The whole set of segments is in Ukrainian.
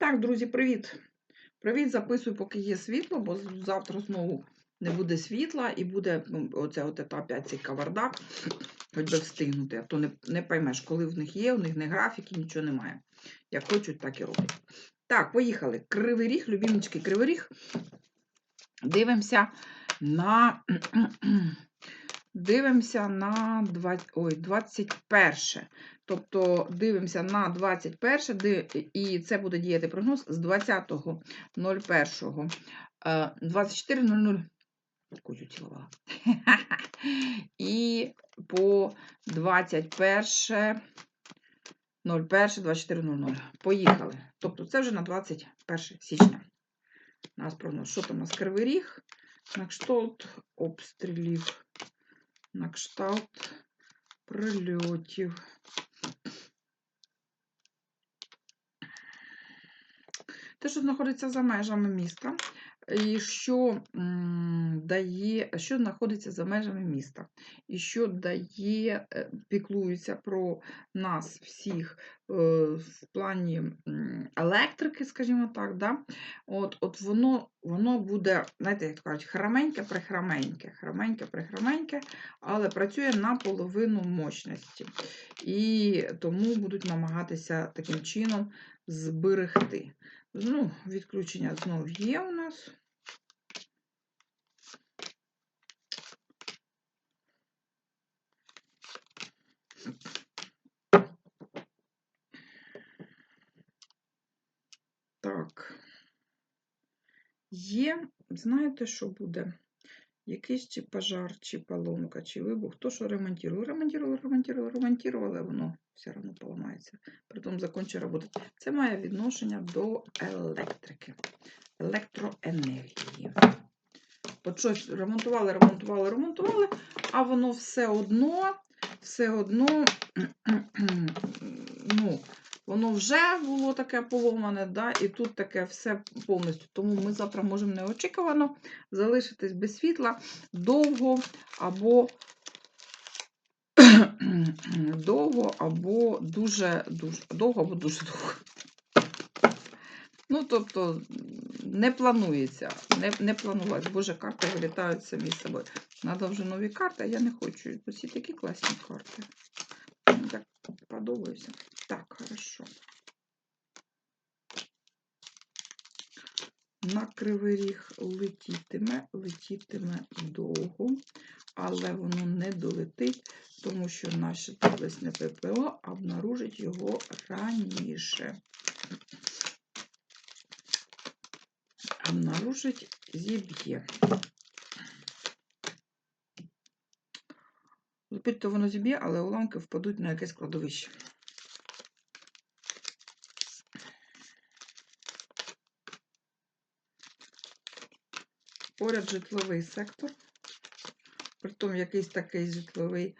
Так, друзі, привіт. Привіт, записую, поки є світло, бо завтра знову не буде світла і буде ну, оце от ета опять цей кавардак, хоч би встигнути, а то не, не поймеш, коли в них є, у них не графіки, нічого немає. Як хочуть, так і роблять. Так, поїхали. Кривий ріг, любімочки, кривий ріг. Дивимося на. Дивимося на 20, ой, 21. Тобто дивимося на 21, і це буде діяти прогноз з 20.01. е, 24.00. Кузю цілувала. І по 21. 01, 24.00. Поїхали. Тобто це вже на 21 січня. У нас прогноз. Що там у нас кривий ріг? На кшталт обстрілів. На кшталт прильотів. Те, що знаходиться за межами міста, і що дає, що знаходиться за межами міста, і що дає, е, піклується про нас всіх е, в плані електрики, скажімо так, да? от, от воно, воно буде, знаєте, як кажуть, храменьке прихраменьке, храменьке прихраменьке, але працює на половину мощності. І тому будуть намагатися таким чином зберегти. Ну, відключення знов є у нас. Так. Є, знаєте, що буде? Якийсь чи пожар, чи поломка, чи вибух. То, що ремонтували, ремонтували, ремонтували, ремонтували, воно все одно поламається. Притом закінчить роботи. Це має відношення до електрики, електроенергії. От щось ремонтували, ремонтували, ремонтували, а воно все одно, все одно, ну, воно вже було таке поломане, да, і тут таке все повністю. Тому ми завтра можемо неочікувано залишитись без світла довго або довго, або дуже, дуже довго, або дуже довго. Ну, тобто, не планується, не, не планувалось. Боже, карти вилітають самі з собою. Надо вже нові карти, а я не хочу. Усі такі класні карти. Так подобаються. Так, хорошо. На кривий ріг летітиме, летітиме довго, але воно не долетить, тому що наше таблесне ППО обнаружить його раніше. Обнаружить зіб'є. Будь то воно зіб'є, але уламки впадуть на якесь кладовище. Поряд житловий сектор. Притом якийсь такий житловий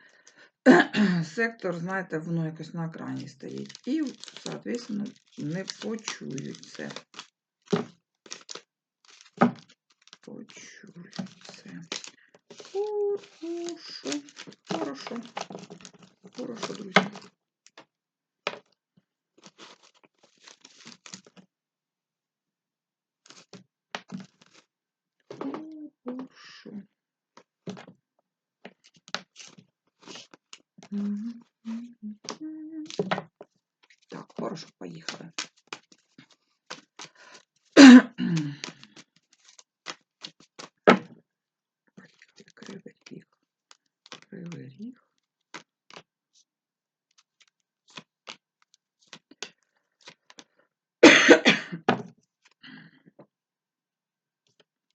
сектор, знаєте, воно якось на екрані стоїть. І, соответственно, не почують це. Почують це. Хорошо. Хорошо. Хорошо, друзі. Хорошо. Мгм, мгм, мгм. Так, хорошо, поїхали. Поїхали, кривий ріг. Кривий ріг.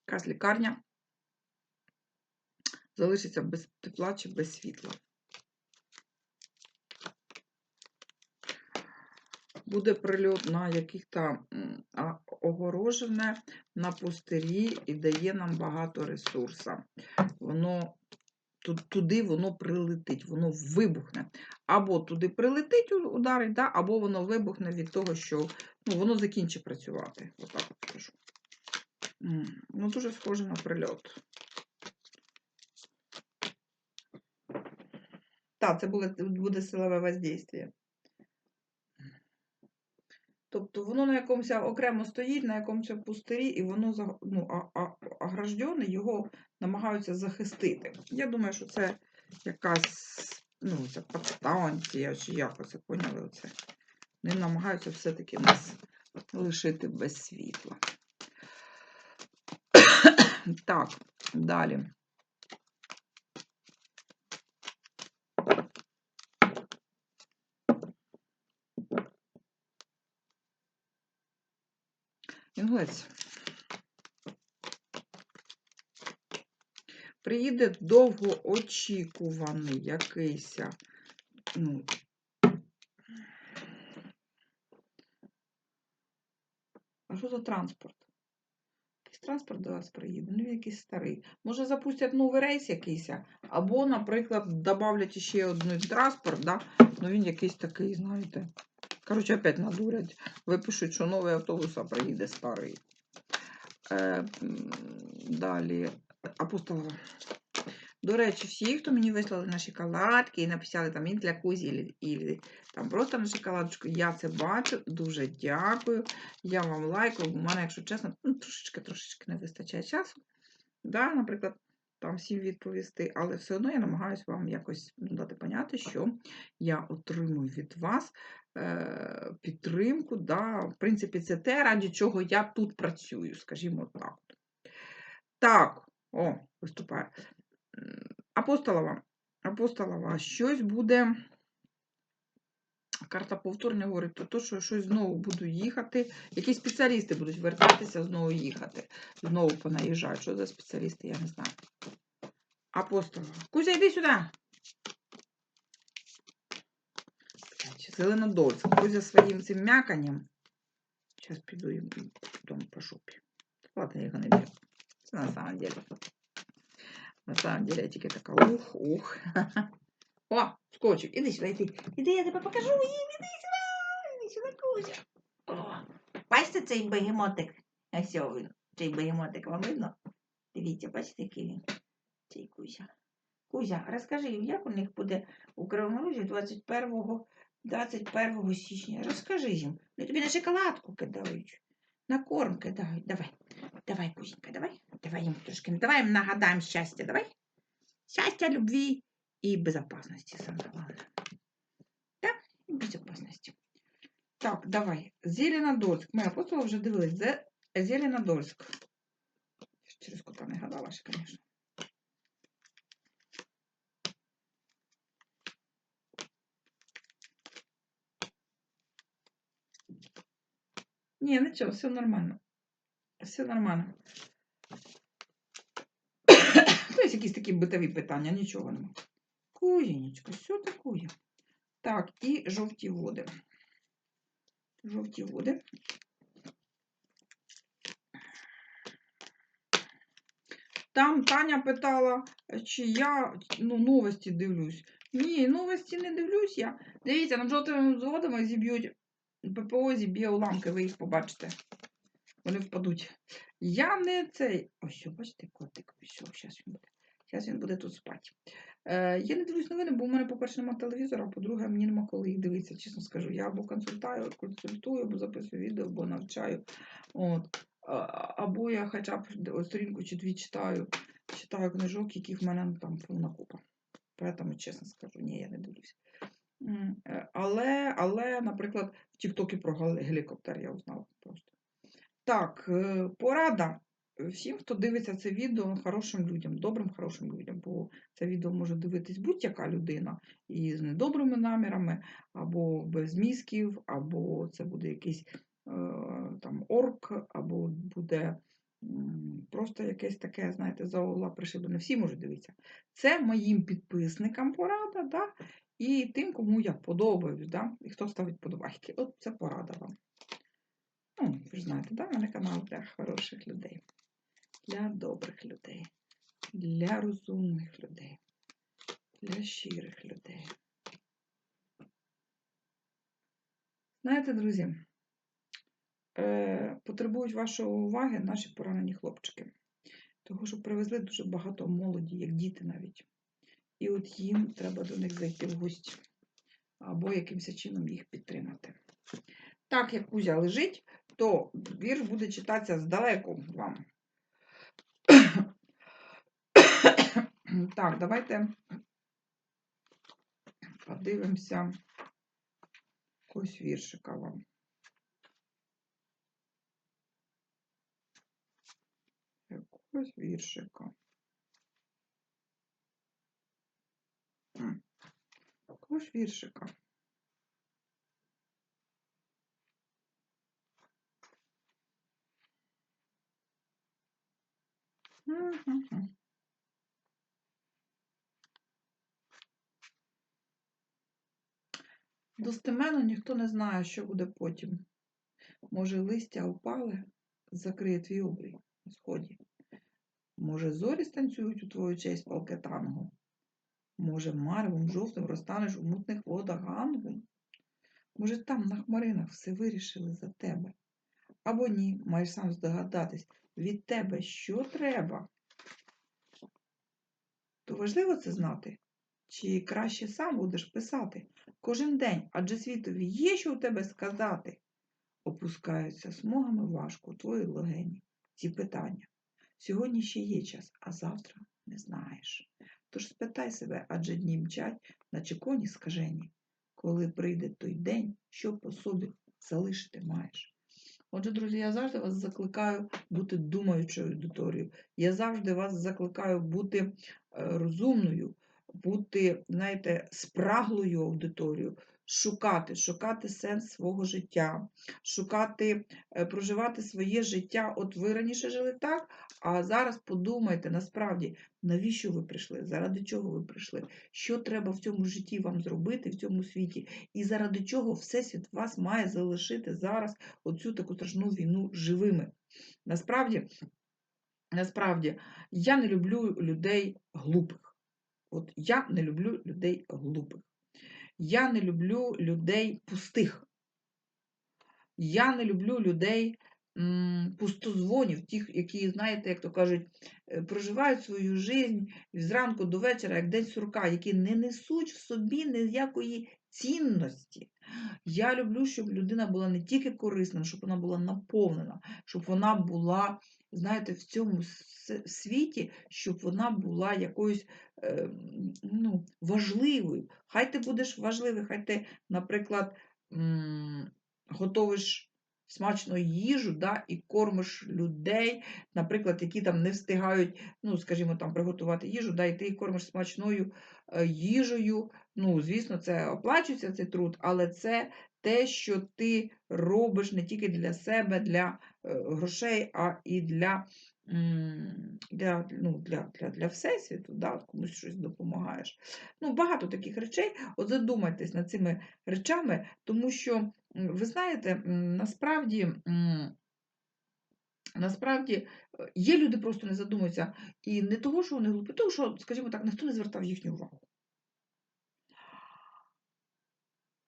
Якась лікарня залишиться без тепла чи без світла. Буде прильот на яких-то огорожене, на пустирі і дає нам багато ресурсу. Воно туди воно прилетить, воно вибухне. Або туди прилетить ударить, да, або воно вибухне від того, що ну, воно закінчить працювати. Отак от скажу. Ну, дуже схоже на прильот. Так, це буде, буде силове воздействие. Тобто воно на якомусь окремо стоїть, на якомусь пустирі, і воно ну, ограждене, його намагаються захистити. Я думаю, що це якась ну, це подстанція, чи якось це поняли оце. Вони намагаються все-таки нас лишити без світла. Так, далі. Інгулець. Приїде довгоочікуваний якийсь, ну, а що за транспорт? Транспорт до вас приїде, ну якийсь старий. Може запустять новий рейс якийсь, або, наприклад, додавлять ще один транспорт, да? ну він якийсь такий, знаєте. Коротше, опять надурять. Випишуть, що новий автобус, приїде старий. Е, далі. Апостолова. До речі, всі, хто мені вислали на шоколадки і написали там і для Кузі, і, там просто на шоколадочку, я це бачу. Дуже дякую. Я вам лайкаю. У мене, якщо чесно, ну, трошечки трошечки не вистачає часу. Да, наприклад, там всім відповісти, але все одно я намагаюся вам якось дати поняти, що я отримую від вас е, підтримку. Да. В принципі, це те, раді чого я тут працюю, скажімо так. Так, о, виступає. Апостолова. Апостолова, щось буде. Карта повторення говорить про те, що щось знову буду їхати. Якісь спеціалісти будуть вертатися, знову їхати. Знову понаїжджають. Що за спеціалісти, я не знаю. Апостолова. Кузя, йди сюди. Зеленодольськ. Кузя своїм цим м'яканням. Зараз піду і дом по шупі. Ладно, я його не беру. Це на самом деле. На самом деле я тільки така ух, ух. О, скочик, іди сюди, іди. Іди, я тебе покажу їм, іди сюди, іди сюди, Кузя. Бачите цей бегемотик? Ось він, цей бегемотик, вам видно? Дивіться, бачите, який він? Цей Кузя. Кузя, розкажи їм, як у них буде у Кривому Розі 21, 21 січня. Розкажи їм. Вони тобі на шоколадку кидають, на корм кидають. Давай, давай, Кузенька, давай. Давай їм трошки, давай їм нагадаємо щастя, давай. Щастя, любві и безопасности, самое главное. Да, и безопасности. Так, давай. Зеленодольськ. Ми апостола вже дивились. Зе... Зеленодольськ. Через кота не гадала ще, звісно. Ні, нічого, все нормально. Все нормально. Тобто якісь такі битові питання, нічого нема. Кузінечко, що таке? Так, і жовті води. Жовті води. Там Таня питала, чи я ну, новості дивлюсь. Ні, новості не дивлюсь я. Дивіться, над жовтими водами зіб'ють ППО, зіб'є уламки, ви їх побачите. Вони впадуть. Я не цей. Ось, бачите, котик пішов. Зараз він буде. Зараз він буде тут спати. Е, я не дивлюсь новини, бо у мене, по-перше, немає телевізора, а по-друге, мені нема коли їх дивитися, чесно скажу. Я або консультую, консультую, або записую відео, або навчаю. От. Або я хоча б сторінку чи дві читаю, читаю книжок, яких в мене ну, там повна купа. Поэтому, чесно скажу, ні, я не дивлюсь. Е, Але, але, наприклад, в Тіктокі про гелікоптер я узнала просто. Так, е, порада всім, хто дивиться це відео, хорошим людям, добрим, хорошим людям, бо це відео може дивитись будь-яка людина і з недобрими намірами, або без мізків, або це буде якийсь е, там орк, або буде просто якесь таке, знаєте, за угла пришиблене. Всі можуть дивитися. Це моїм підписникам порада, да? І тим, кому я подобаюсь, да? і хто ставить подобайки. От це порада вам. Ну, ви ж знаєте, да? в мене канал для хороших людей, для добрих людей, для розумних людей, для щирих людей. Знаєте, друзі, е, потребують вашої уваги наші поранені хлопчики. Того, що привезли дуже багато молоді, як діти навіть. І от їм треба до них зайти в гості або якимось чином їх підтримати. так як Кузя лежить, то вірш буде читатися здалеку вам. Так, давайте подивимося якогось віршика вам. Якогось віршика. Якогось віршика. Мгм. Достеменно ніхто не знає, що буде потім. Може, листя опале, закриє твій обрій на сході. Може, зорі станцюють у твою честь палке танго. Може, марвом жовтим розтанеш у мутних водах гангу. Може, там на хмаринах все вирішили за тебе. Або ні, маєш сам здогадатись, від тебе що треба. То важливо це знати? Чи краще сам будеш писати кожен день, адже світові є, що у тебе сказати? Опускаються смугами важко твої легені ці питання. Сьогодні ще є час, а завтра не знаєш. Тож спитай себе, адже дні мчать, наче коні скажені. Коли прийде той день, що по собі залишити маєш. Отже, друзі, я завжди вас закликаю бути думаючою аудиторією. Я завжди вас закликаю бути е, розумною, бути, знаєте, спраглою аудиторією, шукати, шукати сенс свого життя, шукати, е, проживати своє життя. От ви раніше жили так, а зараз подумайте насправді, навіщо ви прийшли, заради чого ви прийшли, що треба в цьому житті вам зробити, в цьому світі, і заради чого Всесвіт вас має залишити зараз оцю таку страшну війну живими. Насправді, насправді, я не люблю людей глупих. От я не люблю людей глупих. Я не люблю людей пустих. Я не люблю людей пустозвонів, тих, які, знаєте, як то кажуть, е, проживають свою жизнь зранку до вечора, як день сурка, які не несуть в собі ніякої цінності. Я люблю, щоб людина була не тільки корисна, щоб вона була наповнена, щоб вона була, знаєте, в цьому світі, щоб вона була якоюсь е, ну, важливою. Хай ти будеш важливий, хай ти, наприклад, готовиш смачну їжу да, і кормиш людей, наприклад, які там не встигають, ну, скажімо, там, приготувати їжу, да, і ти їх кормиш смачною е, їжею. Ну, звісно, це оплачується цей труд, але це те, що ти робиш не тільки для себе, для е, грошей, а і для, для, ну, для, для, для Всесвіту, да, комусь щось допомагаєш. Ну, багато таких речей. От задумайтесь над цими речами, тому що, ви знаєте, насправді. Насправді е, є люди, просто не задумуються. І не того, що вони глупі, тому що, скажімо так, ніхто не звертав їхню увагу.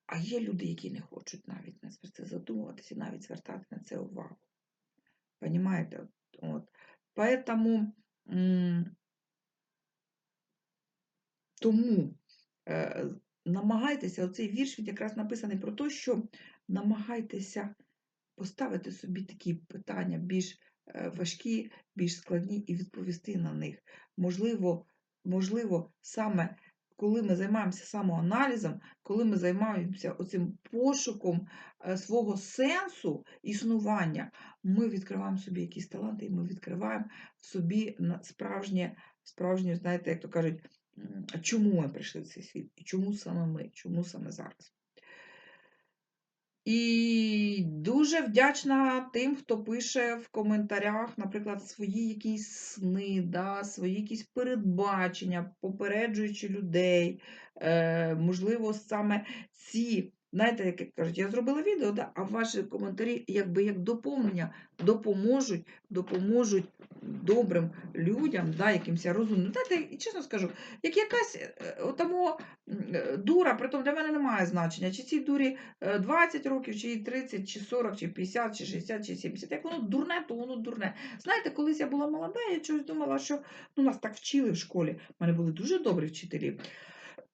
А є люди, які не хочуть навіть на це задумуватися, навіть звертати на це увагу. Понімаєте? От. Поэтому, тому е, намагайтеся, оцей вірш він якраз написаний про те, що намагайтеся поставити собі такі питання більш е, важкі, більш складні і відповісти на них. Можливо, можливо, саме коли ми займаємося самоаналізом, коли ми займаємося оцим пошуком е, свого сенсу існування, ми відкриваємо собі якісь таланти, і ми відкриваємо в собі справжнє, справжнє, знаєте, як то кажуть, чому ми прийшли в цей світ, і чому саме ми, чому саме зараз. І дуже вдячна тим, хто пише в коментарях, наприклад, свої якісь сни, да, свої якісь передбачення, попереджуючи людей. Е, можливо, саме ці, знаєте, як кажуть, я зробила відео, да, а ваші коментарі, якби як доповнення, допоможуть, допоможуть добрим людям, да, якимось розумним. Знаєте, чесно скажу, як якась е, отамо е, дура, притом для мене немає значення, чи цій дурі е, 20 років, чи 30, чи 40, чи 50, чи 60, чи 70. Як воно дурне, то воно дурне. Знаєте, колись я була молода, я чогось думала, що ну, нас так вчили в школі. У мене були дуже добрі вчителі.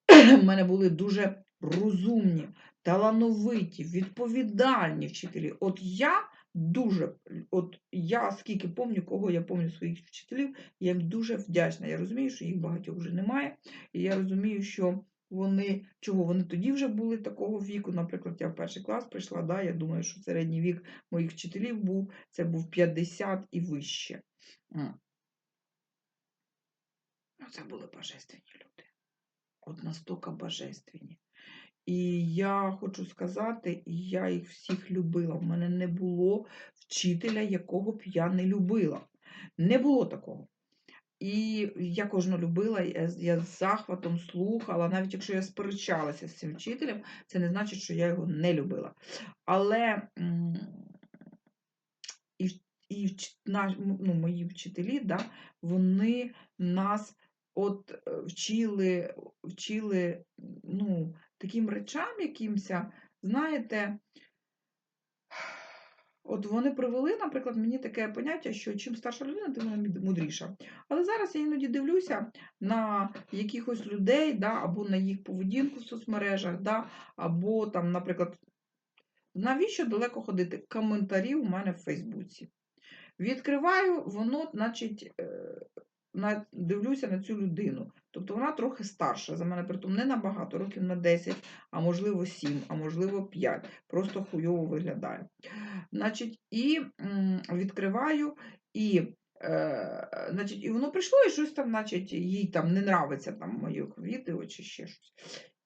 У мене були дуже розумні. Талановиті, відповідальні вчителі. От я дуже, от я скільки пам'ятаю, кого я пам'ятаю своїх вчителів, я їм дуже вдячна. Я розумію, що їх багатьох вже немає. І я розумію, що вони чого вони тоді вже були такого віку. Наприклад, я в перший клас прийшла. Да, Я думаю, що середній вік моїх вчителів був це був 50 і вище. Ну, Це були божественні люди. От настільки божественні. І я хочу сказати, я їх всіх любила. У мене не було вчителя, якого б я не любила. Не було такого. І я кожного любила, я, з- захватом слухала, навіть якщо я сперечалася з цим вчителем, це не значить, що я його не любила. Але і, і ну, мої вчителі, да, вони нас от е, вчили, вчили ну, таким речам якимся, знаєте, От вони привели, наприклад, мені таке поняття, що чим старша людина, тим вона мудріша. Але зараз я іноді дивлюся на якихось людей, да, або на їх поведінку в соцмережах, да, або там, наприклад, навіщо далеко ходити? Коментарі у мене в Фейсбуці. Відкриваю, воно, значить, е, на, дивлюся на цю людину. Тобто вона трохи старша за мене, притом не набагато, років на 10, а можливо 7, а можливо 5. Просто хуйово виглядає. Значить, і м, відкриваю, і, е, значить, і воно прийшло, і щось там, значить, їй там не нравиться там моє відео чи ще щось.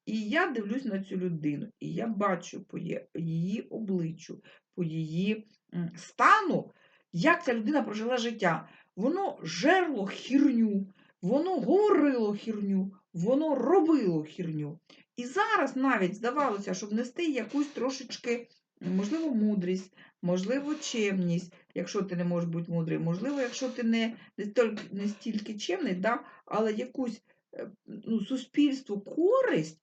І я дивлюсь на цю людину, і я бачу по її обличчю, по її стану, як ця людина прожила життя. Воно жерло хірню, воно говорило хірню, воно робило хірню. І зараз навіть здавалося, щоб нести якусь трошечки, можливо, мудрість, можливо, чемність, якщо ти не можеш бути мудрий, можливо, якщо ти не, не, стільки, чемний, да, але якусь е, ну, суспільству користь,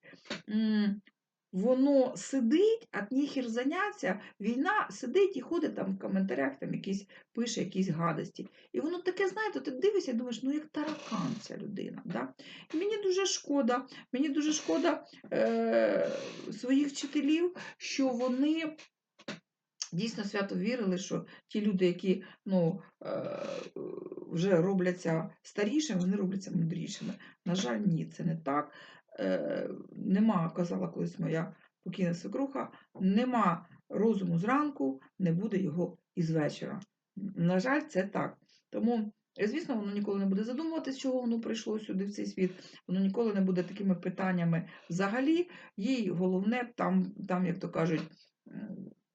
воно сидить, а ніхер заняться, війна сидить і ходить там в коментарях, там якісь пише якісь гадості. І воно таке, знаєте, ти дивишся і думаєш, ну як таракан ця людина. Да? І мені дуже шкода, мені дуже шкода е, своїх вчителів, що вони дійсно свято вірили, що ті люди, які ну, е, вже робляться старішими, вони робляться мудрішими. На жаль, ні, це не так. Е, нема, казала колись моя покійна свекруха, нема розуму зранку, не буде його із вечора. На жаль, це так. Тому, е, звісно, воно ніколи не буде задумуватися, чого воно прийшло сюди, в цей світ. Воно ніколи не буде такими питаннями взагалі. Їй головне там, там як то кажуть,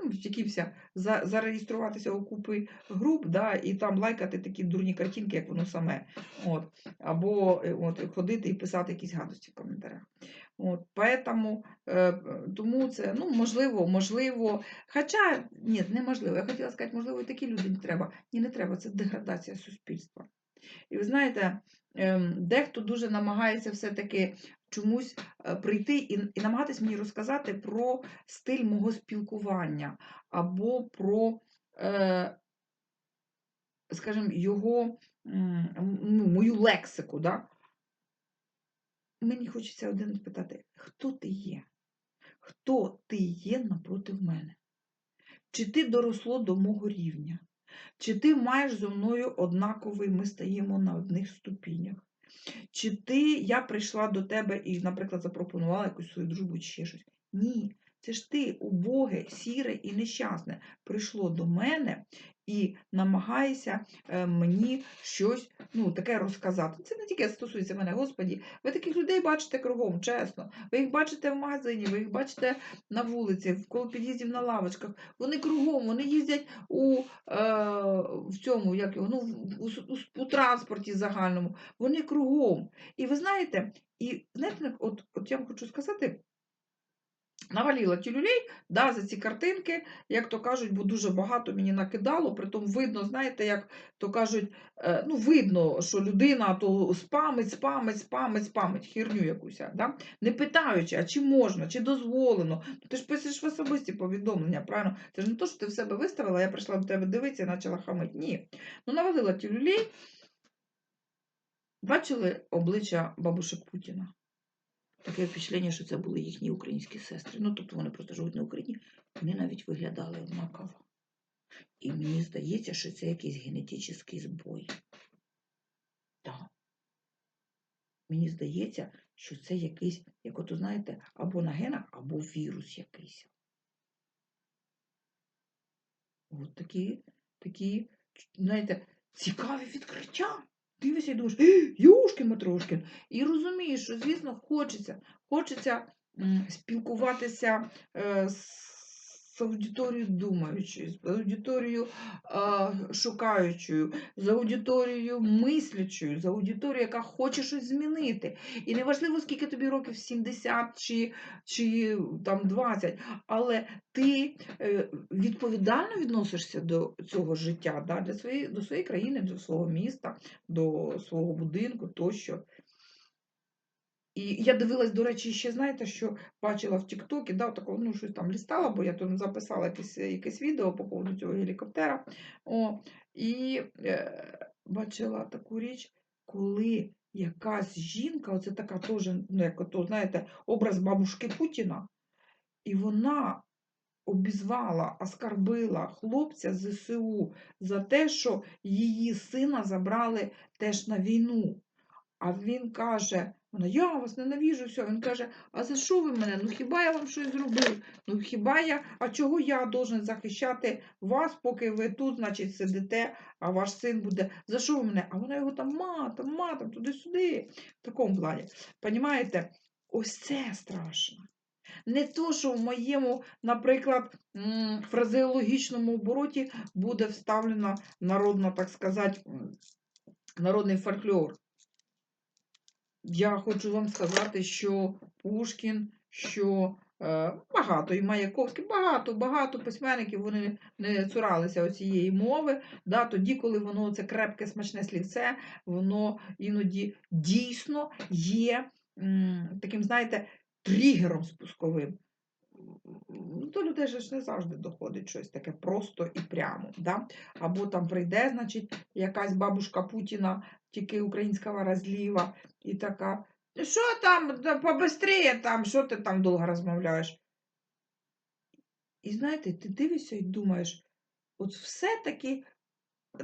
м, ну, за, зареєструватися у купи груп, да, і там лайкати такі дурні картинки, як воно саме. От. Або е, от, ходити і писати якісь гадості в коментарях. От, поэтому, е, тому це, ну, можливо, можливо. Хоча, ні, неможливо. Я хотіла сказати, можливо, і такі люди не треба. Ні, не треба, це деградація суспільства. І ви знаєте, ем, дехто дуже намагається все-таки чомусь е, прийти і, і намагатись мені розказати про стиль мого спілкування або про, е, скажімо, його ну, мою лексику. Да? Мені хочеться один питати: хто ти є? Хто ти є напроти мене? Чи ти доросло до мого рівня? Чи ти маєш зо мною однаковий, ми стаємо на одних ступінях? Чи ти, я прийшла до тебе і, наприклад, запропонувала якусь свою дружбу чи ще щось? Ні. Це ж ти, убоге, сіре і нещасне, прийшло до мене і намагаєшся е, мені щось ну, таке розказати. Це не тільки стосується мене, Господі. Ви таких людей бачите кругом, чесно. Ви їх бачите в магазині, ви їх бачите на вулиці, коло під'їздів на лавочках. Вони кругом, вони їздять у, е, в цьому, як його, ну, у, у, у транспорті загальному. Вони кругом. І ви знаєте, і знаєте, от, от я вам хочу сказати. Наваліла тюлюлей да, за ці картинки, як то кажуть, бо дуже багато мені накидало, притом видно, знаєте, як то кажуть, е, ну, видно, що людина то спамить, спамить, спамить, спамить, херню якусь, да? не питаючи, а чи можна, чи дозволено. Ну, ти ж пишеш в особисті повідомлення, правильно? Це ж не то, що ти в себе виставила, я прийшла до тебе дивитися і почала хамити. Ні. Ну, навалила тюлюлей. Бачили обличчя бабушек Путіна? Таке впечатлення, що це були їхні українські сестри. Ну, тобто вони просто живуть на Україні, вони навіть виглядали однаково. І мені здається, що це якийсь генетичний збой. Так. Мені здається, що це якийсь, як ото знаєте, або на генах, або вірус якийсь. От такі, такі, знаєте, цікаві відкриття. Дивишся і думаєш, юшки Матрошкін. І розумієш, що, звісно, хочеться, хочеться спілкуватися е, з аудиторією думаючою, з аудиторією а, шукаючою, з аудиторією мислячою, з аудиторією, яка хоче щось змінити. І неважливо, скільки тобі років, 70 чи, чи там 20, але ти е, відповідально відносишся до цього життя, да, для своєї, до своєї країни, до свого міста, до свого будинку тощо. І я дивилась, до речі, ще знаєте, що бачила в Тіктокі, да, такого, ну, щось там лістала, бо я там записала якесь, якесь відео по поводу цього гелікоптера. О, і е, бачила таку річ, коли якась жінка, оце така теж, ну, як ото, знаєте, образ бабушки Путіна, і вона обізвала, оскарбила хлопця з ЗСУ за те, що її сина забрали теж на війну. А він каже, вона, я вас ненавіжу, все. Він каже, а за що ви мене? Ну хіба я вам щось зробив? Ну хіба я, а чого я должен захищати вас, поки ви тут, значить, сидите, а ваш син буде, за що ви мене? А вона його там матом, матом, туди-сюди. В такому плані. Понімаєте? Ось це страшно. Не то, що в моєму, наприклад, фразеологічному обороті буде вставлено народно, так сказати, народний фольклор. Я хочу вам сказати, що Пушкін, що е, багато і Маяковський, багато, багато письменників вони не цуралися цієї мови. Да, Тоді, коли воно це крепке, смачне слівце, воно іноді дійсно є м, таким, знаєте, тригером спусковим. До людей ж не завжди доходить щось таке просто і прямо. Да? Або там прийде, значить, якась бабушка Путіна, тільки українського розліва, і така, що там, побистріє там, що ти там довго розмовляєш? І знаєте, ти дивишся і думаєш, от все-таки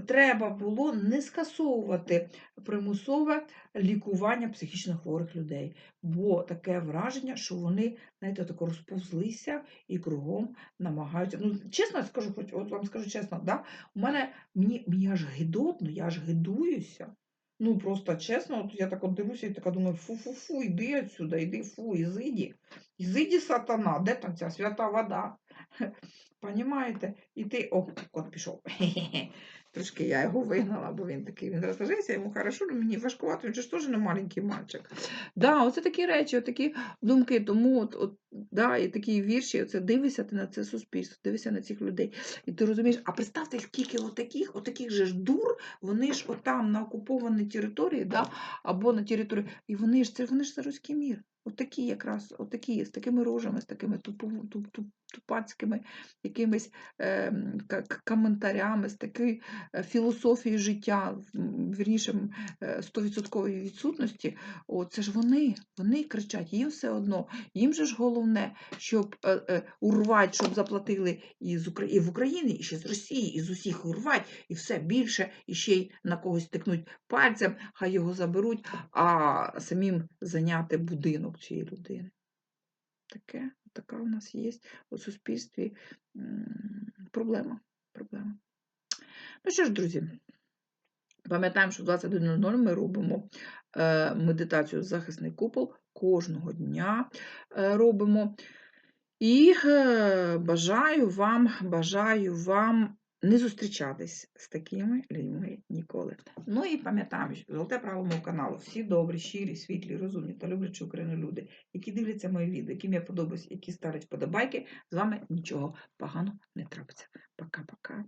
треба було не скасовувати примусове лікування психічно хворих людей, бо таке враження, що вони, знаєте, тако розповзлися і кругом намагаються. Ну, чесно скажу, хоч от вам скажу чесно, да, у мене мені, мені аж гидотно, я аж гидуюся. Ну, просто чесно, от я так от дивлюся і така думаю, фу-фу-фу, іди отсюда, іди, фу, ізиді. Ізиді сатана, де там ця свята вода? Понімаєте? І ти, о, кот пішов. Трошки я його вигнала, бо він такий, він розложився, йому хорошо, але мені важкувато, він же ж теж не маленький мальчик. Да, оце такі речі, такі думки, тому от, от, да, і такі вірші, оце дивишся ти на це суспільство, дивишся на цих людей. І ти розумієш, а представте, скільки отаких, отаких же ж дур, вони ж отам на окупованій території, да, або на території, і вони ж це вони ж за руський мір. Отакі якраз, отакі, з такими рожами, з такими тупу, туп, туп, тупацькими якимись е, коментарями, з такою е, філософією життя, вірніше, 100% відсутності. О, це ж вони, вони кричать, їм все одно, їм же ж головне, щоб е, е, урвати, щоб заплатили і, з і в Україні, і ще з Росії, і з усіх урвати, і все більше, і ще й на когось тикнуть пальцем, хай його заберуть, а самим зайняти будинок цієї людини. Таке, така у нас є у суспільстві проблема. проблема. Ну що ж, друзі, пам'ятаємо, що в 21.00 ми робимо е, медитацію захисний купол кожного дня е, робимо. І е, бажаю вам, бажаю вам не зустрічатись з такими людьми ніколи. Ну і пам'ятаємо, що золоте правило мого каналу. Всі добрі, щирі, світлі, розумні та люблячі Україну люди, які дивляться мої відео, яким я подобаюсь, які ставлять вподобайки, з вами нічого поганого не трапиться. Пока-пока.